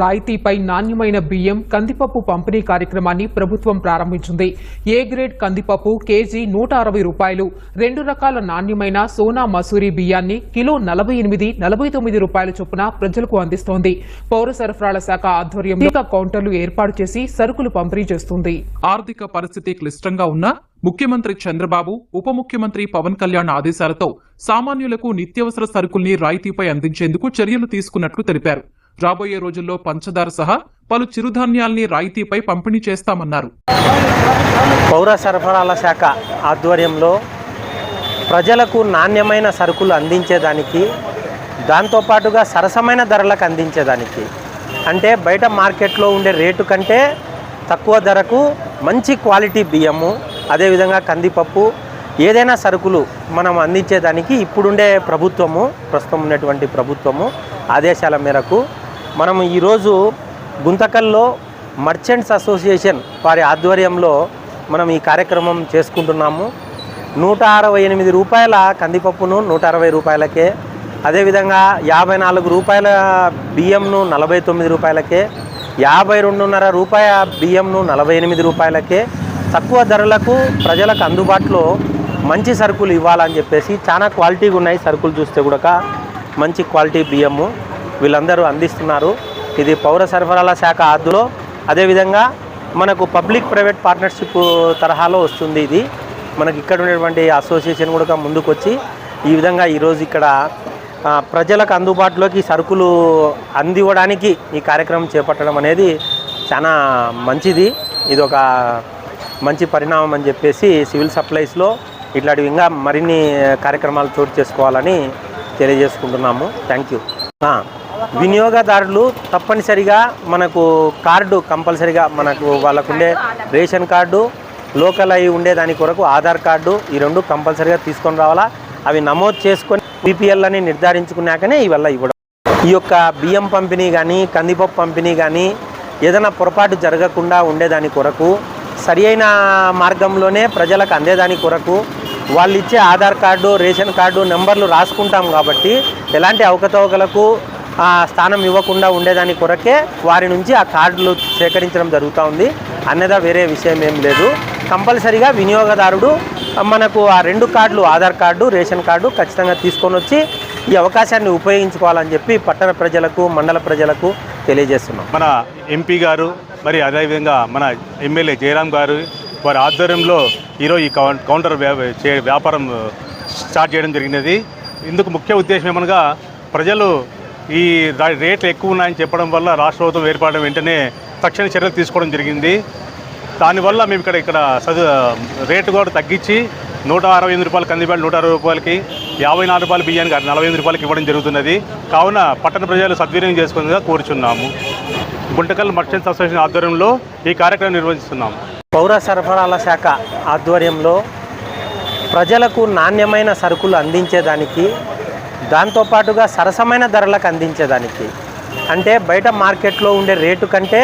రాయితీపై నాణ్యమైన బియ్యం కందిపప్పు పంపిణీ కార్యక్రమాన్ని ప్రభుత్వం ప్రారంభించింది. ఏ గ్రేడ్ కందిపప్పు కేజీ నూట అరవై రూపాయలు రెండు రకాల నాణ్యమైన సోనా మసూరి బియ్యాన్ని కిలో నలభై ఎనిమిది నలభై తొమ్మిది రూపాయల చొప్పున ప్రజలకు అందిస్తోంది. పౌర సరఫరాల శాఖ ఆధ్వర్యంలో కౌంటర్లు ఏర్పాటు చేసి సరుకులు పంపిణీ చేస్తుంది. ఆర్థిక పరిస్థితి క్లిష్టంగా ఉన్న ముఖ్యమంత్రి చంద్రబాబు ఉప ముఖ్యమంత్రి పవన్ కళ్యాణ్ ఆదేశాలతో సామాన్యులకు నిత్యావసర సరుకుల్ని రాయితీపై అందించేందుకు చర్యలు తీసుకున్నట్లు తెలిపారు. రాబోయే రోజుల్లో పంచదార సహా పలు చిరుధాన్యాల్ని రాయితీపై పంపిణీ చేస్తామన్నారు. పౌర సరఫరాల శాఖ ఆధ్వర్యంలో ప్రజలకు నాణ్యమైన సరుకులు అందించేదానికి దాంతోపాటుగా సరసమైన ధరలకు అందించేదానికి. అంటే బయట మార్కెట్లో ఉండే రేటు కంటే తక్కువ ధరకు మంచి క్వాలిటీ బియ్యము అదేవిధంగా కందిపప్పు ఏదైనా సరుకులు మనం అందించేదానికి ఇప్పుడుండే ప్రభుత్వము ప్రస్తుతం ఉన్నటువంటి ప్రభుత్వము ఆదేశాల మేరకు మనం ఈరోజు గుంతకల్లో మర్చెంట్స్ అసోసియేషన్ వారి ఆధ్వర్యంలో మనం ఈ కార్యక్రమం చేసుకుంటున్నాము. నూట అరవై ఎనిమిది రూపాయల కందిపప్పును నూట అరవై రూపాయలకే అదేవిధంగా యాభై నాలుగు రూపాయల బియ్యంను నలభై తొమ్మిది రూపాయలకే యాభై రెండున్నర రూపాయ బియ్యంను నలభై ఎనిమిది రూపాయలకే తక్కువ ధరలకు ప్రజలకు అందుబాటులో మంచి సరుకులు ఇవ్వాలని చెప్పేసి చాలా క్వాలిటీగా ఉన్నాయి సరుకులు చూస్తే కూడా. మంచి క్వాలిటీ బియ్యము. వీళ్ళందరూ అందిస్తున్నారు. ఇది పౌర సరఫరాల శాఖ ఆదులో అదేవిధంగా మనకు పబ్లిక్ ప్రైవేట్ పార్ట్నర్షిప్ తరహాలో వస్తుంది ఇది. మనకి ఇక్కడ ఉన్నటువంటి అసోసియేషన్ కూడా ముందుకు వచ్చి ఈ విధంగా ఈరోజు ఇక్కడ ప్రజలకు అందుబాటులోకి సరుకులు అందివ్వడానికి ఈ కార్యక్రమం చేపట్టడం అనేది చాలా మంచిది. ఇది ఒక మంచి పరిణామం అని చెప్పేసి సివిల్ సప్లైస్లో ఇట్లాంటివి ఇంకా మరిన్ని కార్యక్రమాలు చోటు చేసుకోవాలని తెలియజేసుకుంటున్నాము. Thank you. వినియోగదారులు తప్పనిసరిగా మనకు కార్డు కంపల్సరిగా మనకు వాళ్ళకుండే రేషన్ కార్డు లోకల్ అయి ఉండే దాని కొరకు ఆధార్ కార్డు ఈ రెండు కంపల్సరిగా తీసుకొని రావాలా. అవి నమోదు చేసుకొని పీపీఎల్ అని నిర్ధారించుకున్నాకనే ఇవల్ల ఇవ్వడం. ఈ యొక్క బియ్యం పంపిణీ కానీ కందిపప్పు పంపిణీ కానీ ఏదైనా పొరపాటు జరగకుండా ఉండేదాని కొరకు సరి అయిన మార్గంలోనే ప్రజలకు అందేదాని కొరకు వాళ్ళు ఇచ్చే ఆధార్ కార్డు రేషన్ కార్డు నెంబర్లు రాసుకుంటాం కాబట్టి ఎలాంటి అవకతవకలకు ఆ, స్థానం ఇవ్వకుండా ఉండేదాని కొరకే వారి నుంచి ఆ కార్డులు సేకరించడం జరుగుతూ ఉంది. అన్నదా వేరే విషయం ఏం లేదు. కంపల్సరిగా వినియోగదారుడు మనకు ఆ రెండు కార్డులు ఆధార్ కార్డు రేషన్ కార్డు ఖచ్చితంగా తీసుకొని వచ్చి ఈ అవకాశాన్ని ఉపయోగించుకోవాలని చెప్పి పట్టణ ప్రజలకు మండల ప్రజలకు తెలియజేస్తున్నాం. మన ఎంపీ గారు మరి అదేవిధంగా మన ఎమ్మెల్యే జయరాం గారు వారి ఆధ్వర్యంలో ఈరోజు ఈ కౌంటర్ వ్యా- చే- వ్యాపారం స్టార్ట్ చేయడం జరిగినది. ఇందుకు ముఖ్య ఉద్దేశం ఏమనగా ప్రజలు ఈ రా- రేట్లు ఎక్కువ ఉన్నాయని చెప్పడం వల్ల రాష్ట్ర ప్రభుత్వం ఏర్పడడం వెంటనే తక్షణ చర్యలు తీసుకోవడం జరిగింది. దానివల్ల మేము ఇక్కడ ఇక్కడ సదు రేటు కూడా తగ్గించి నూట అరవై ఎనిమిది రూపాయలు కందిపాయలు నూట అరవై రూపాయలకి యాభై నాలుగు రూపాయలు బియ్యానికి నలభై ఎనిమిది రూపాయలకి ఇవ్వడం జరుగుతున్నది. కావున పట్టణ ప్రజలు సద్వినియోగం చేసుకునేగా కోరుచున్నాము. గుంటకల్ మర్చెంట్స్ అసోసియేషన్ ఆధ్వర్యంలో ఈ కార్యక్రమం నిర్వహిస్తున్నాము పౌర సరఫరాల శాఖ ఆధ్వర్యంలో ప్రజలకు నాణ్యమైన సరుకులు అందించేదానికి దాంతోపాటుగా సరసమైన ధరలకు అందించేదానికి. అంటే బయట మార్కెట్లో ఉండే రేటు కంటే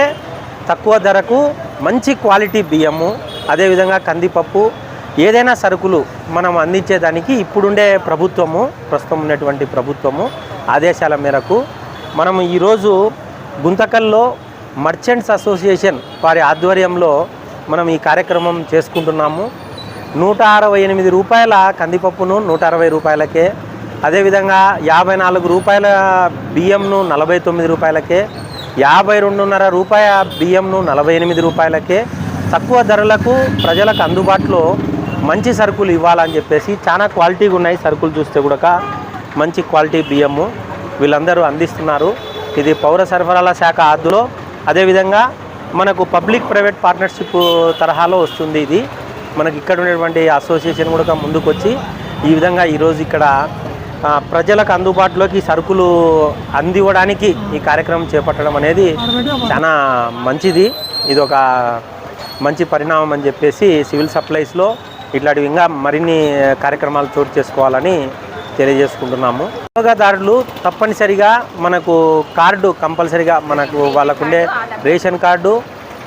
తక్కువ ధరకు మంచి క్వాలిటీ బియ్యము అదేవిధంగా కందిపప్పు ఏదైనా సరుకులు మనం అందించేదానికి ఇప్పుడుండే ప్రభుత్వము ప్రస్తుతం ఉన్నటువంటి ప్రభుత్వము ఆదేశాల మేరకు మనం ఈరోజు గుంతకల్లో మర్చెంట్స్ అసోసియేషన్ వారి ఆధ్వర్యంలో మనం ఈ కార్యక్రమం చేసుకుంటున్నాము. నూట అరవై ఎనిమిది రూపాయల కందిపప్పును నూట అరవై రూపాయలకే అదేవిధంగా యాభై నాలుగు రూపాయల బియ్యంను నలభై తొమ్మిది రూపాయలకే యాభై రెండున్నర రూపాయ బియ్యంను నలభై ఎనిమిది రూపాయలకే తక్కువ ధరలకు ప్రజలకు అందుబాటులో మంచి సరుకులు ఇవ్వాలని చెప్పేసి చాలా క్వాలిటీగా ఉన్నాయి సరుకులు చూస్తే కూడా మంచి క్వాలిటీ బియ్యము వీళ్ళందరూ అందిస్తున్నారు. ఇది పౌర సరఫరాల శాఖ ఆదులో అదేవిధంగా మనకు పబ్లిక్ ప్రైవేట్ పార్ట్నర్షిప్ తరహాలో వస్తుంది ఇది. మనకి ఇక్కడ ఉన్నటువంటి అసోసియేషన్ కూడా ముందుకొచ్చి ఈ విధంగా ఈరోజు ఇక్కడ ప్రజలకు అందుబాటులోకి సరుకులు అందివ్వడానికి ఈ కార్యక్రమం చేపట్టడం అనేది చాలా మంచిది. ఇది ఒక మంచి పరిణామం అని చెప్పేసి సివిల్ సప్లైస్లో ఇట్లాంటివి ఇంకా మరిన్ని కార్యక్రమాలు చోటు చేసుకోవాలని తెలియజేసుకుంటున్నాము. వినియోగదారులు తప్పనిసరిగా మనకు కార్డు కంపల్సరిగా మనకు వాళ్ళకుండే రేషన్ కార్డు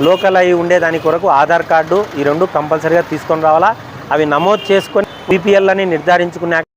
లోకల్ అయి ఉండే దాని కొరకు ఆధార్ కార్డు ఈ రెండు కంపల్సరిగా తీసుకొని రావాలా. అవి నమోదు చేసుకొని బీపీఎల్ అని నిర్ధారించుకున్నాక